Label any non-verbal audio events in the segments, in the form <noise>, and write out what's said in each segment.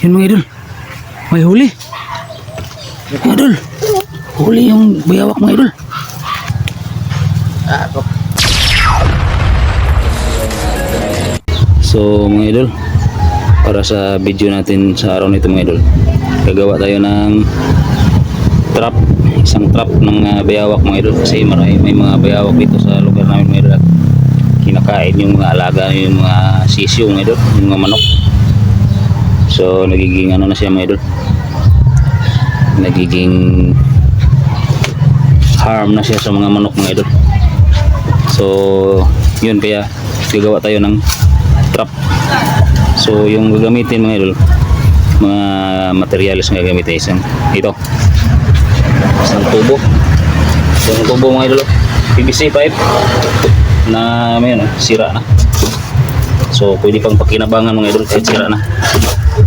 Yun mga idol. May huli. Mga idol. Huli yung bayawak mga idol. So mga idol, para sa video natin sa araw nito mga idol, gagawa tayo ng trap, isang trap ng uh, bayawak mga idol kasi marami may mga bayawak dito sa lugar namin mga idol kinakain yung mga alaga yung mga sisyo mga idol, yung mga manok. So nagiging ano na siya mga idol. Nagiging harm na siya sa mga manok mga idol. So yun kaya gagawa tayo ng trap. So yung gagamitin mga idol, mga materials na gagamitin isang ito. Isang tubo. Yung tubo mga idol, PVC pipe na may ano, sira na. So pwede pang pakinabangan mga idol kahit sira na.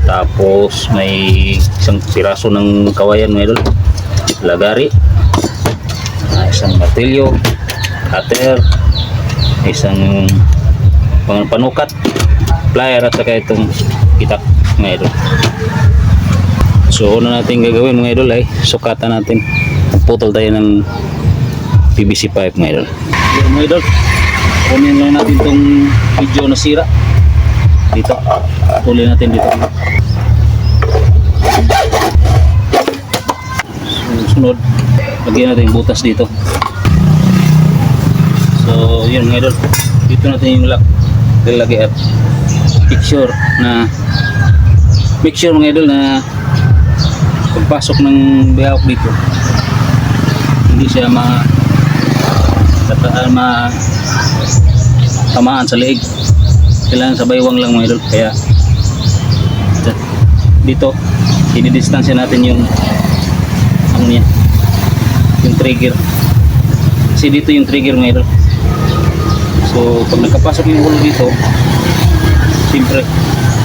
Tapos may isang piraso ng kawayan mga idol. Lagari. Ah, isang martilyo, cutter, isang panukat, plier at saka itong itak mga idol. So una natin gagawin mga idol ay sukatan natin. Putol tayo ng PVC pipe mga idol. Mga idol, kunin lang natin itong video na sira. Dito, tuloy natin dito. Sunod, lagyan natin yung butas dito. So, yun mga idol. Dito natin yung lock lalagay at picture na make sure mga idol na pagpasok ng bihawak dito hindi siya ma tata, ma tamaan sa leeg kailangan sa baywang lang mga idol kaya dito dinidistansya natin yung ano niya yung trigger kasi dito yung trigger mga idol So, pag nagkapasok yung ulo dito, siyempre,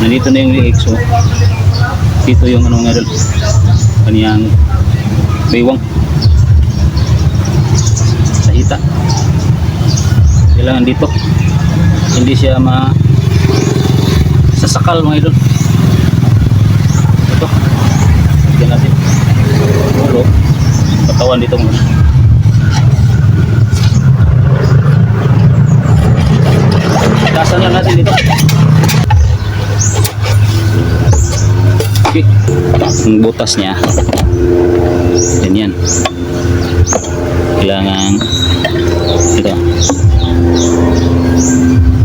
nandito na yung. So, dito yung ano nga dal, kaniyang baywang. Sa hita. Kailangan dito. Hindi siya ma sasakal mga idol. Ito. Lagyan natin. Ulo. Dito lang natin. Ang butas.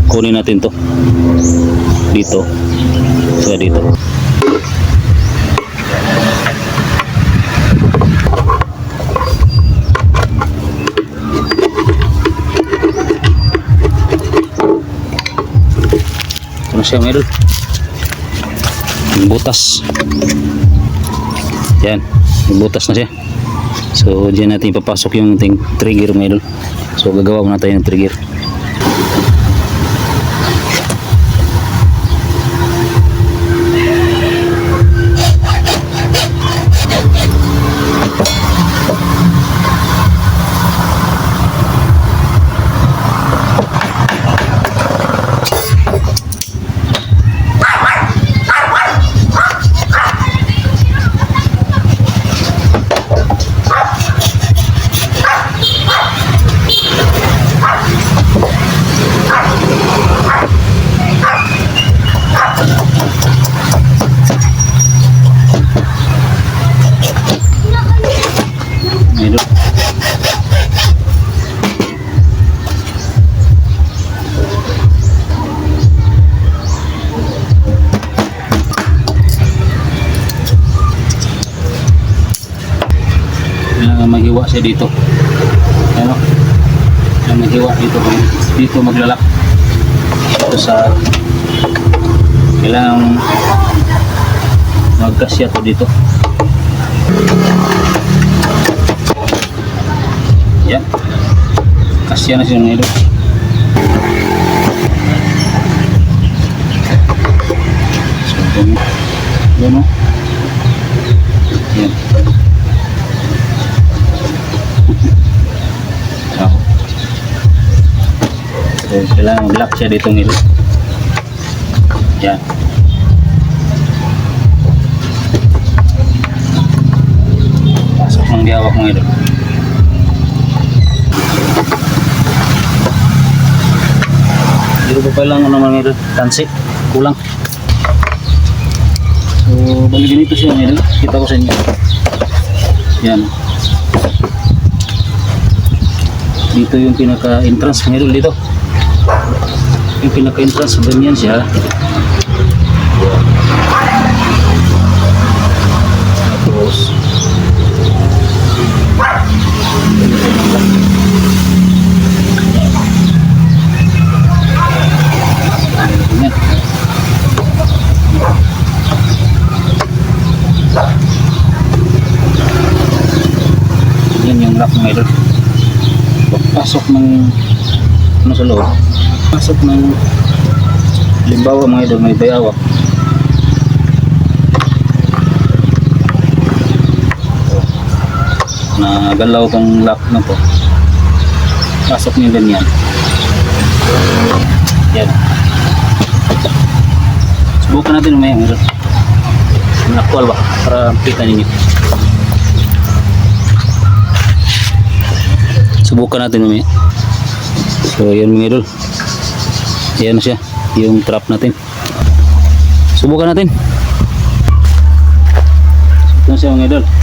Kunin natin to. Dito. Saka dito. Ito na siya meron. Butas. Yan. Butas na siya. So, diyan natin ipapasok yung trigger idol. So, gagawa muna tayo ng trigger. Dito. Ano? Kailangan maghiwa dito. Dito maglalak. Dito sa kailangan magkasya to dito. Yan. Kasya na siya ng ilo. So. Ganun, So, kailangan black siya dito nila. Yan. Pasok ng gawak mga idol. Dito pa pala ano mga idol, tansi, kulang. So, bali ganito siya mga idol. Kita ko sa inyo. Yan. Dito yung pinaka-entrance mga idol dito. Yung pinaka-entrance, ganyan siya. Tapos. Yan yung lock mga. Pagpasok ng ano sa loob. Pasok ng limbawa mga idol may bayawak. na galaw tong lock na to pasok niyo ganyan yan. Subukan natin umaya meron nakual ba? Para kita ninyo. Subukan natin umaya so yan mga idol yan na siya yung trap natin. Subukan natin. Na siya mga idol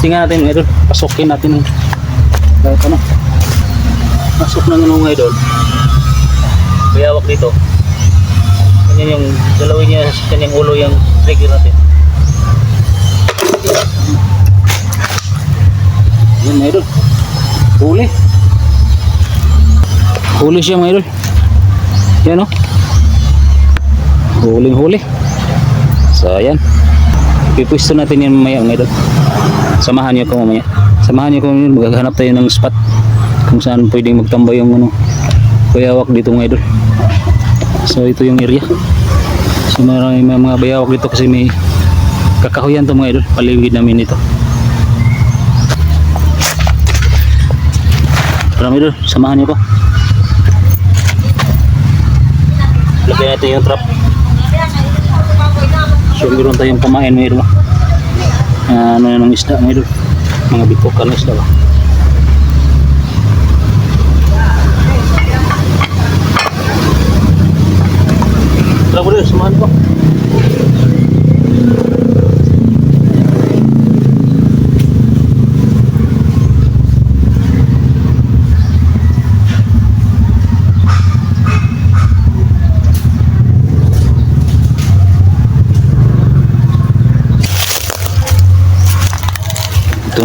tingnan natin mga idol. Pasukin natin kahit ano. Pasok ng ano mga idol. Bayawak dito. Ganyan yung galawin niya sa kanyang ulo yung trigger natin. Yan mga idol. Huli. Huli siya mga idol. Yan o. Huling huli. So ayan. Pipwisto natin yan mamaya mga idol. Samahan niyo ko mamaya. Samahan niyo ko mamaya. Maghahanap tayo ng spot kung saan pwedeng magtambay yung ano. Kuyawak dito mga idol. So ito yung area. So marami may mga bayawak dito kasi may kakahuyan to mga idol. Paligid namin ito. Tara mga idol, samahan niyo ko. Lagyan natin yung trap. So meron tayong pamain mga idol. Ah, ano yan ng isda mga idol. Mga bikokan ng isda ba. Rin, samahan ko.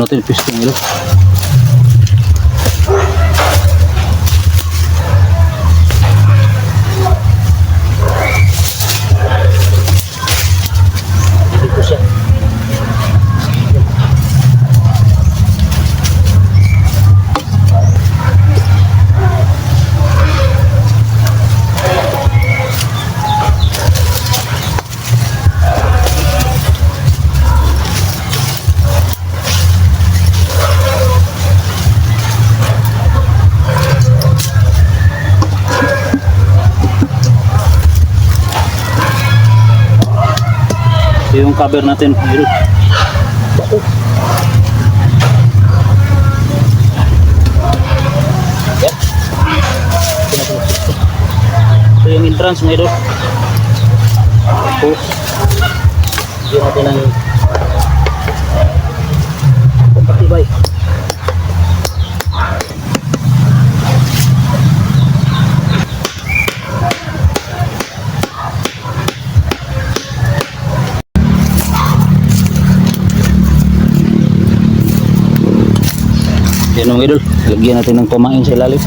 Natin pisto nila. Ito yung cover natin. Meron. Bako. Yan. Ito. Ito yung entrance mga idol. Tapos, yun natin ang pagpatibay. Yan Lagyan natin ng pamain sa ilalim.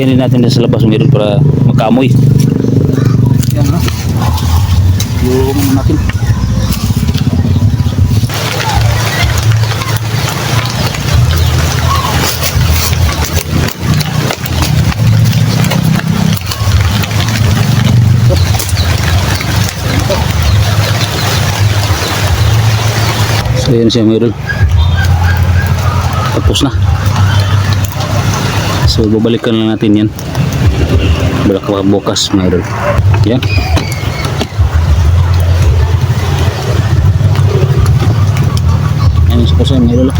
Lalagyan din natin din sa labas idol para magkaamoy. Yan no. Yung natin. So yan siya idol. Tapos na. So babalikan lang natin yan. Balik ka bukas mga idol. Yan. Yan sa kusa mga idol.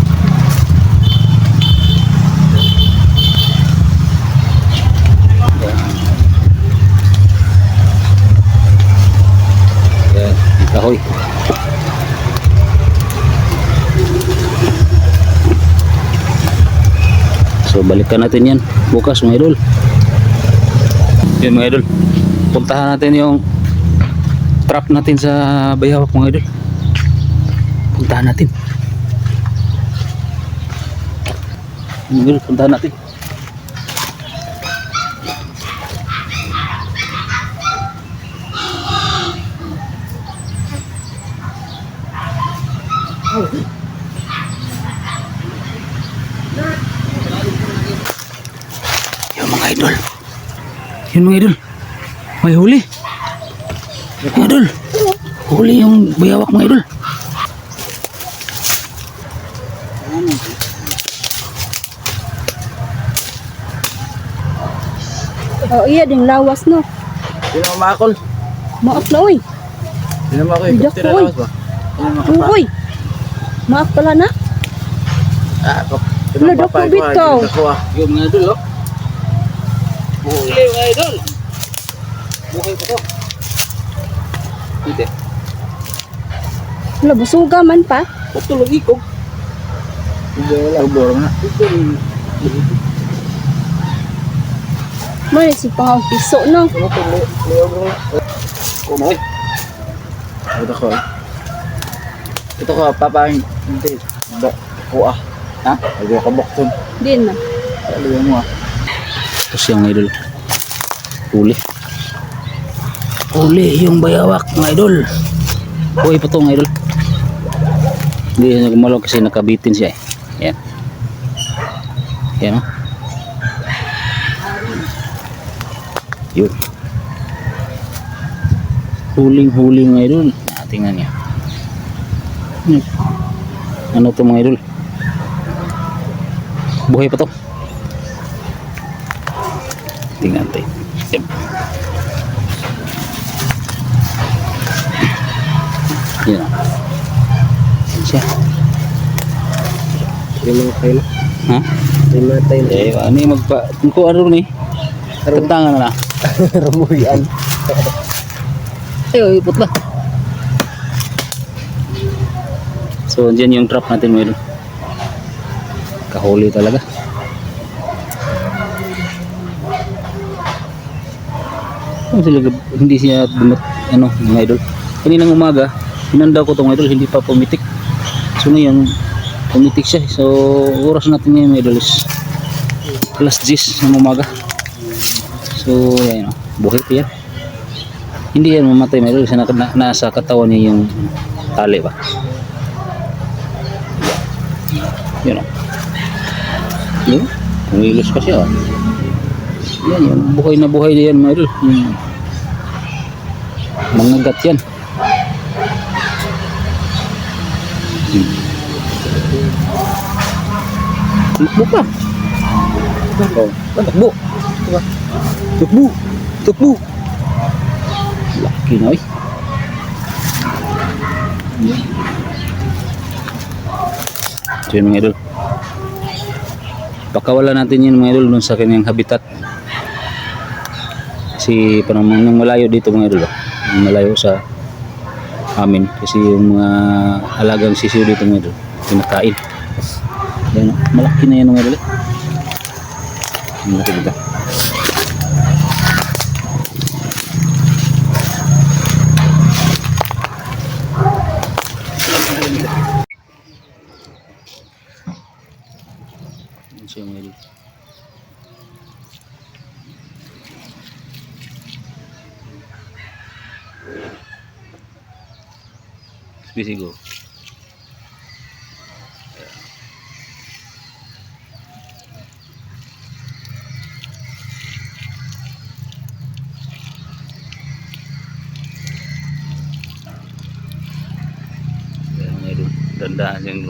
Yan. Yan. Kahoy. So balikan natin yan bukas mga idol. Yun mga idol. Puntahan natin yung trap natin sa Bayawak mga idol. Puntahan natin. Mga idol, puntahan natin. Yung mga idol. Yun mga idol. May huli. Mga idol. Huli yung bayawak mga idol. Oh, iya ding lawas no. Sino ang makakol? Maak na oy. Sino ang makakol? Ko, oy. lawas ba? Ang makakol? Uy. Maak pala na. Ah, Wala, dakubit ko? ah, oh. ah. Yung mga idol Huli mga idol. Buhay pa to. Hindi. Wala busuga man pa. Patulog ikog. Hindi, wala. Ubor na. Mo ni si pang piso no. Ano? Liyog na. Kumoy. Ito ko. ah. Ito ko, papahin. Hindi. Ba, ko ah. Ha? Ay, ko bukton. Din na. Aliyan mo ah. Tapos yung idol. Huli. Huli yung bayawak mga idol. Buhay pa to mga idol. Hindi siya gumalaw kasi nakabitin siya eh. Yan. Yan oh. Yun. Huling-huli mga idol. Ah, tingnan niya. Hmm. Ano to mga idol? Buhay pa to. Tingnan tayo. Yep. Yan. Yan siya. Hindi mo kayo. Ha? Mo tayo. Eh, ano yung magpa... Kung ano rin eh. Tantangan na na. <laughs> Rumuyan. Ay, ipot na. So, dyan yung trap natin meron. Kahuli talaga. Ano sila, hindi siya dumat, ano, mga idol. Kaninang umaga, hinanda ko itong idol, hindi pa pumitik. So ngayon, pumitik siya. So, oras natin ngayon mga idol is alas 10 ng umaga. So, yan o, buhay pa yan. Hindi yan mamatay mga idol kasi na, na, nasa katawan niya yung tali ba. Yun o. Yun, kumilos pa siya. oh. Yan, yan, buhay na buhay na yan idol. Yung, mga gat yan. Hmm. Takbo pa. Oh, takbo. Diba? Takbo. Takbo. Laki na eh. So yun mga idol. Pakawala natin yun mga idol dun sa kanyang habitat. Kasi parang nang malayo dito mga idol. Malayo sa amin. Kasi yung mga alagang sisiyo dito mga idol. Pinakain. Malaki na yan mga idol. eh. Malaki dito. Yan siya mga idol. Siguro. Kaya mga idol, dandahan siyang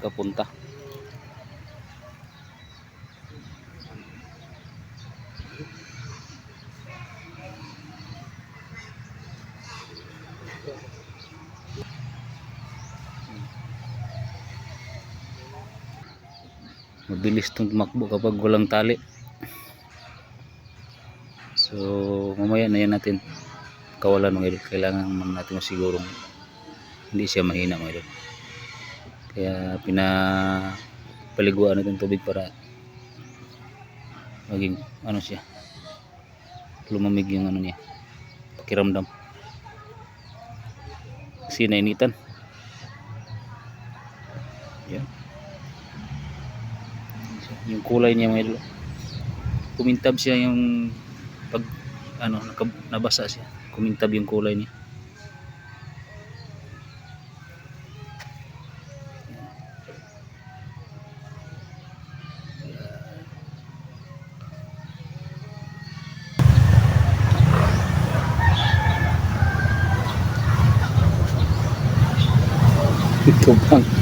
lumakad ngayon. Saan ka punta? Mabilis itong tumakbo kapag walang tali. So, mamaya na yan natin kawalan mga idol. Kailangan natin masigurong hindi siya mahina mga idol. Kaya pinapaliguan natin tubig para maging ano siya lumamig yung ano niya pakiramdam. Kasi nainitan. Yan. Yung kulay niya mga idol kumintab siya yung pag ano nabasa siya. Kumintab yung kulay niya ito bang